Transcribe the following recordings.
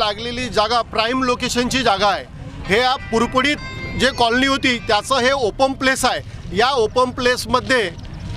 लागलेली जागा प्राईम लोकेशनची जागा आहे. हे या पुरपुडीत जे कॉलनी होती त्याचं हे ओपन प्लेस आहे. या ओपन प्लेसमध्ये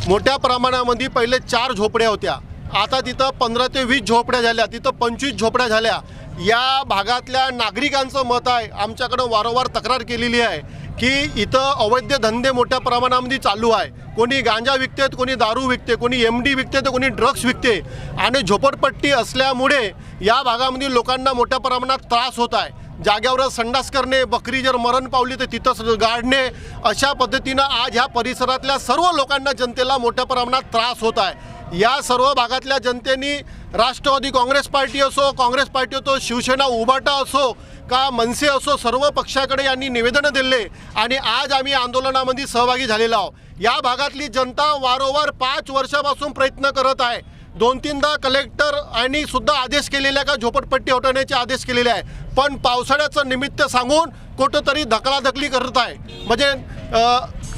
मोठ्या प्रमाणामध्ये पहिले चार झोपड्या होत्या. आता तिथं पंधरा ते वीस झोपड्या झाल्या तिथं पंचवीस झोपड्या झाल्या. या भागातल्या नागरिकांचं मत आहे आमच्याकडं वारंवार तक्रार केलेली आहे की इथं अवैध धंदे मोठ्या प्रमाणामध्ये चालू आहे. कोणी गांजा विकते कोणी दारू विकते कोणी एम डी विकते तर कोणी ड्रग्स विकते. आणि झोपडपट्टी असल्यामुळे या भागामध्ये लोकांना मोठ्या प्रमाणात त्रास होत आहे. जाग्यावर संडास करणे बकरी जर मरण पावली तर तिथंच गाडणे अशा पद्धतीनं आज ह्या परिसरातल्या सर्व लोकांना जनतेला मोठ्या प्रमाणात त्रास होत आहे. या सर्व भागातल्या जनतेनी राष्ट्रवादी काँग्रेस पार्टी असो काँग्रेस पार्टी असो शिवसेना उभाटा असो का मनसे असो सर्व पक्षाकडे यांनी निवेदनं दिले आणि आज आम्ही आंदोलनामध्ये सहभागी झालेलो आहोत. या भागातली जनता वारंवार पाच वर्षापासून प्रयत्न करत आहे. दोन तीनदा कलेक्टर आणि सुद्धा आदेश केलेले आहे का? झोपडपट्टी हटवण्याचे आदेश केलेले आहे पण पावसाळ्याचं निमित्त सांगून कुठंतरी धकलाधकली करत आहे. म्हणजे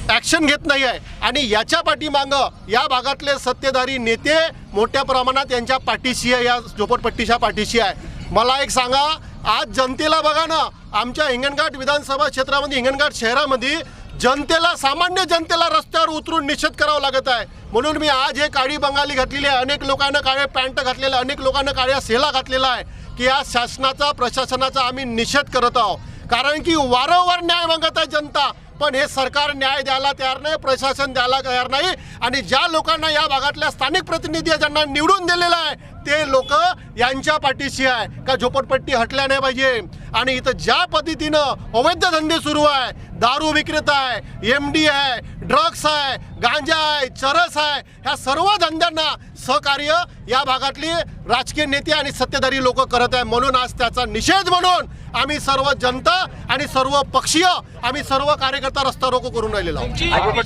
ॲक्शन घेत नाही आहे. आणि याच्या पाठीमागं या भागातले सत्तेधारी नेते मोठ्या प्रमाणात यांच्या पाठीशी आहे या झोपडपट्टीच्या पाठीशी आहे. मला एक सांगा आज जनतेला बघा ना आमच्या हिंगणघाट विधानसभा क्षेत्रामध्ये हिंगणघाट शहरामध्ये जनतेला सामान्य जनतेला रस्त्यावर उतरून निषेध करावा लागत आहे. म्हणून मी आज हे काळी बंगाली घातलेली आहे. अनेक लोकांना काळ्या पॅन्ट घातलेलं आहे. अनेक लोकांना काळ्या सेला घातलेला आहे की या शासनाचा प्रशासनाचा आम्ही निषेध करत आहोत. कारण की वारंवार न्याय मागत आहे जनता. पण हे सरकार न्याय द्यायला तयार नाही प्रशासन द्यायला तयार नाही. आणि ज्या लोकांना या भागातल्या स्थानिक प्रतिनिधी आहे, ज्यांना निवडून दिलेलं आहे ते लोक यांच्या पाठीशी आहे. का झोपडपट्टी हटल्या नाही पाहिजे? आणि इथं ज्या पद्धतीनं अवैध धंदे सुरू आहे दारू विक्रेता आहे एम डी आहे ड्रग्स आहे गांजा आहे चरस आहे ह्या सर्व धंद्यांना सहकार्य या भागातली राजकीय नेते आणि सत्तेधारी लोक करत आहे. म्हणून आज त्याचा निषेध म्हणून आम्ही सर्व जनता आणि सर्व पक्षीय आम्ही सर्व कार्यकर्ता रस्ता रोको करून राहिलेलो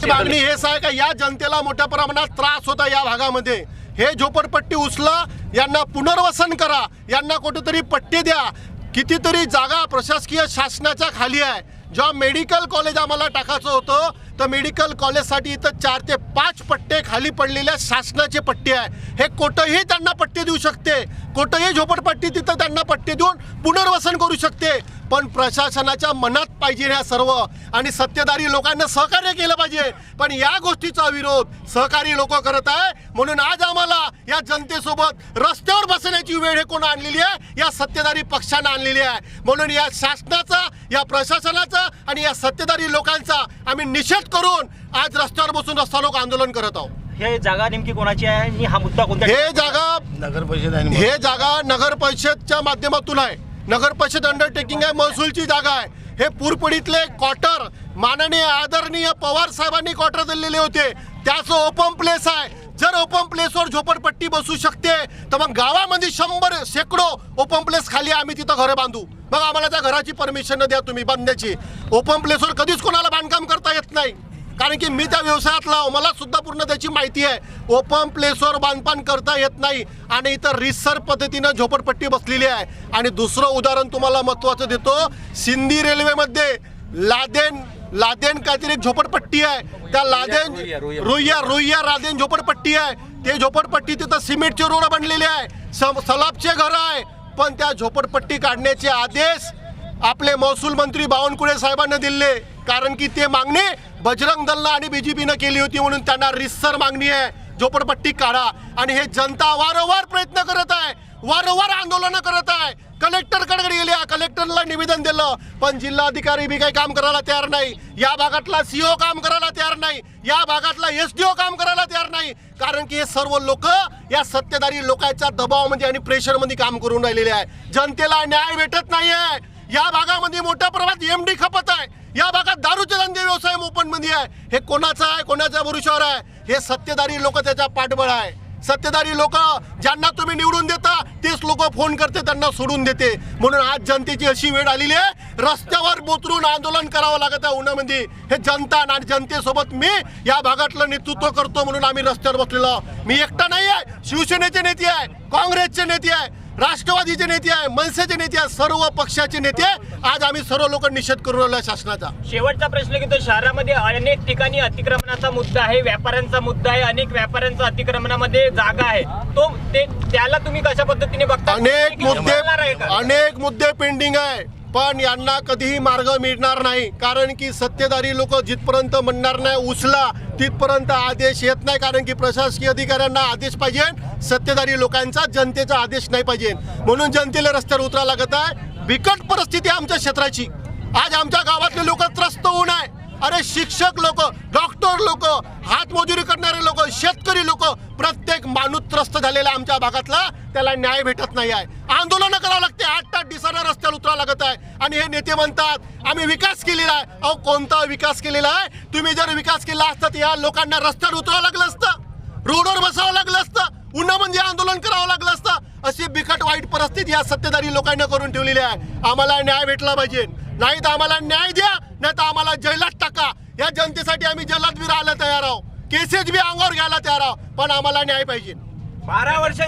मागणी हेच आहे का या जनतेला मोठ्या प्रमाणात त्रास होता या भागामध्ये? हे झोपडपट्टी उचला यांना पुनर्वसन करा यांना कुठेतरी पट्टी द्या. कितीतरी जागा प्रशासकीय शासनाच्या खाली आहे. जेव्हा मेडिकल कॉलेज आम्हाला टाकायचं होतं तर मेडिकल कॉलेजसाठी इथं चार ते पाच पट्टे खाली पडलेल्या शासनाचे पट्टे आहे. हे कोठंही त्यांना पट्टे देऊ शकते. कुठंही झोपडपट्टी तिथं त्यांना पट्टे देऊन पुनर्वसन करू शकते. पण प्रशासनाच्या मनात पाहिजे ह्या सर्व. आणि सत्तेधारी लोकांना सहकार्य केलं पाहिजे. पण या गोष्टीचा विरोध सहकारी लोक करत आहे. म्हणून आज आम्हाला या जनतेसोबत रस्त्यावर बसण्याची वेळ हे कोण आणलेली आहे? या सत्तेधारी पक्षानं आणलेली आहे. म्हणून या शासनाचा या प्रशासनाचा आणि या सत्तेधारी लोकांचा आम्ही निषेध करून आज रस्त्यावर बसून रस्ता लोक आंदोलन करत आहोत. हे जागा नेमकी कोणाची आहे? आणि हा मुद्दा कोणत्या हे जागा नगर परिषद आणि हे जागा नगर परिषदच्या माध्यमातून आहे. नगर परिषद अंडरटेकिंग आहे महसूलची जागा आहे. हे पुरपडीतले क्वार्टर माननीय आदरणीय पवार साहेबांनी क्वार्टर दिलेले होते. त्याचं ओपन प्लेस आहे. जर ओपन प्लेसवर झोपडपट्टी बसू शकते तर मग गावामध्ये शंभर शेकडो ओपन प्लेस खाली आम्ही तिथं घरं बांधू. मग आम्हाला त्या घराची परमिशन द्या तुम्ही बांधण्याची ओपन प्लेसवर कधीच कोणाला बांधकाम करता येत नाही. कारण की मी त्या व्यवसायातला. मला सुद्धा पूर्ण त्याची माहिती आहे. ओपन प्लेसवर बांधकाम करता येत नाही आणि इथं रिसर पद्धतीनं झोपडपट्टी बसलेली आहे. आणि दुसरं उदाहरण तुम्हाला महत्वाचं देतो. सिंधी रेल्वेमध्ये लादेन लादेन काहीतरी एक झोपडपट्टी आहे. त्या लादेन रुईया रुईया. लादेन झोपडपट्टी आहे. ते झोपडपट्टी तिथं सिमेंटचे रोड बनलेले आहे. सम- सलाबचे घर आहे. पण त्या झोपडपट्टी काढण्याचे आदेश आपले महसूल मंत्री बावनकुळे साहेबांना दिले. कारण की ते मागणी बजरंग दलना आणि बीजेपीनं केली होती म्हणून त्यांना रिसर मागणी आहे. झोपडपट्टी काढा. आणि हे जनता वारंवार प्रयत्न करत आहे. वारंवार आंदोलनं करत आहे. कलेक्टरकडे गेल्या कलेक्टरला निवेदन दिलं. पण जिल्हाधिकारी बी काही काम करायला तयार नाही. या भागातला सीओ काम करायला तयार नाही. या भागातला एस डी ओ काम करायला तयार नाही. कारण की हे सर्व लोक या सत्तेधारी लोकांच्या दबावामध्ये म्हणजे आणि प्रेशरमध्ये काम करून राहिलेले आहे. जनतेला न्याय भेटत नाहीये. या भागामध्ये मोठ्या प्रमाणात एम डी खपत आहे या भागात दारूचे धंदे व्यवसाय ओपनमध्ये आहे. हे कोणाचं आहे कोणाच्या भरोशावर आहे? हे सत्तेधारी लोक त्याच्या पाठबळ आहे. सत्तेधारी लोक ज्यांना तुम्ही निवडून देता तेच लोक फोन करते त्यांना सोडून देते. म्हणून आज जनतेची अशी वेळ आलेली आहे. रस्त्यावर बोतरून आंदोलन करावं लागत आहे उन्हामध्ये. हे जनता आणि जनतेसोबत मी या भागातलं नेतृत्व करतो म्हणून आम्ही रस्त्यावर बसलेलो मी एकटा नाही आहे. शिवसेनेचे नेते आहे. काँग्रेसचे नेते आहे. राष्ट्रवादीचे नेते आहे मनसेचे नेते आहे सर्व पक्षाचे नेते आज आम्ही सर्व लोक निषेध करून राहिलो शासनाचा. शेवटचा प्रश्न घेतो. शहरामध्ये अनेक ठिकाणी अतिक्रमणाचा मुद्दा आहे व्यापाऱ्यांचा मुद्दा आहे अनेक व्यापाऱ्यांचा अतिक्रमणामध्ये जागा आहे. तो ते त्याला तुम्ही कशा पद्धतीने बघता? अनेक की मुद्दे का? अनेक मुद्दे पेंडिंग आहे. पण यांना कधीही मार्ग मिळणार नाही. कारण की सत्तेधारी लोक जिथपर्यंत म्हणणार नाही उचला तिथपर्यंत आदेश येत नाही. कारण की प्रशासकीय अधिकाऱ्यांना आदेश पाहिजे सत्तेधारी लोकांचा जनतेचा आदेश नाही पाहिजे. म्हणून जनतेला रस्त्यावर उतरा लागत आहे. बिकट परिस्थिती आहे आमच्या क्षेत्राची. आज आमच्या गावातले लोक त्रस्त होऊन आहे. अरे शिक्षक लोक डॉक्टर लोक हातमजुरी करणारे लोक शेतकरी लोक प्रत्येक माणूस त्रस्त झालेला आमच्या भागातला त्याला न्याय भेटत नाही आहे. आंदोलन करावं लागते. आठ आठ दिवसांना रस्त्यावर उतरावं लागत आहे. आणि हे नेते म्हणतात आम्ही विकास केलेला आहे. अहो कोणता विकास केलेला आहे? तुम्ही जर विकास केला असता तर या लोकांना रस्त्यावर उतरावं लागलं असतं. रोडवर बसावं लागलं असतं. उन्हा म्हणजे आंदोलन करावं लागलं असतं. अशी बिकट वाईट परिस्थिती या सत्तेधारी लोकांना करून ठेवलेली आहे. आम्हाला न्याय भेटला पाहिजे. नाही तर आम्हाला न्याय द्या नाही तर आम्हाला जैलात टाका. या जनतेसाठी आम्ही जैलात बी राहायला तयार आहोत. केसेस बी अंगावर घ्यायला तयार आहोत. पण आम्हाला न्याय पाहिजे. बारा वर्ष